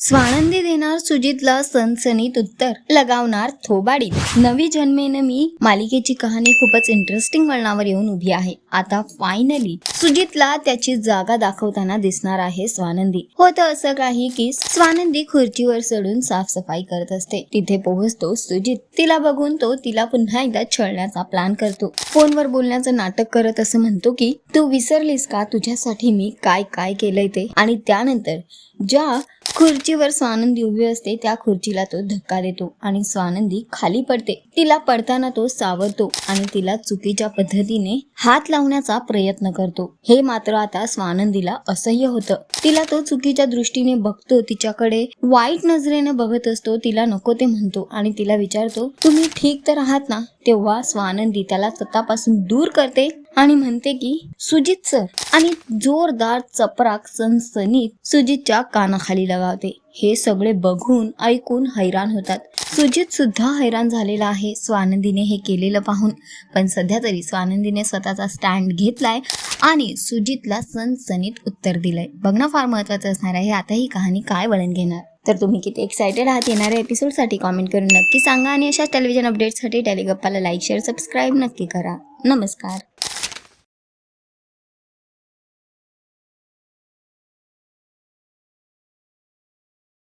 स्वानंदी देणार सुजितला सनसनीत उत्तर लगावणार थोबाडीत. नवी जन्मेन मी मालिकेची कहाणी खूपच इंटरेस्टिंग वळणावर येऊन उभी आहे. आता फायनली सुजितला त्याची जागा दाखवताना दिसणार आहे स्वानंदी. होतं असं काही की स्वानंदी खुर्चीवर चढून साफसफाई करत असते. तिथे पोहोचतो सुजित. तिला बघून तो तिला पुन्हा एकदा छळण्याचा प्लॅन करतो. फोनवर बोलण्याचं नाटक करत असं म्हणतो की तू विसरलीस का? तुझ्यासाठी मी काय काय केलंय ते? आणि त्यानंतर ज्या खुर्चीवर स्वानंदी उभी असते त्या खुर्चीला तो धक्का देतो आणि स्वानंदी खाली पडते. तिला पडताना तो सावरतो आणि तिला चुकीच्या पद्धतीने हात लावण्याचा प्रयत्न करतो. हे मात्र आता स्वानंदीला असह्य होतं. तिला तो चुकीच्या दृष्टीने बघतो तिच्याकडे वाईट नजरेने बघत असतो तिला नको ते म्हणतो आणि तिला विचारतो तुम्ही ठीक तर आहात ना? तेव्हा स्वानंदी त्याला स्वतःपासून दूर करते आणि म्हणते की सुजित सर. आणि जोरदार चपराक सनसनीत सुजितच्या कानाखाली लगावते. हे सगळे बघून ऐकून हैराण होतात. सुजित सुद्धा हैराण झालेला आहे. स्वानंदीने हे केलेलं पाहून. पण सध्या तरी स्वानंदीने स्वतःचा स्टँड घेतलाय आणि सुजितला सनसनीत उत्तर दिलंय. बघणं फार महत्वाचं असणार आहे. आता ही कहाणी काय वळण घेणार? तर तुम्ही किती एक्सायटेड आहात येणाऱ्या एपिसोडसाठी कॉमेंट करून नक्की सांगा आणि अशा टेलिव्हिजन अपडेटसाठी टेलिगप्पाला लाईक शेअर सबस्क्राईब नक्की करा. नमस्कार.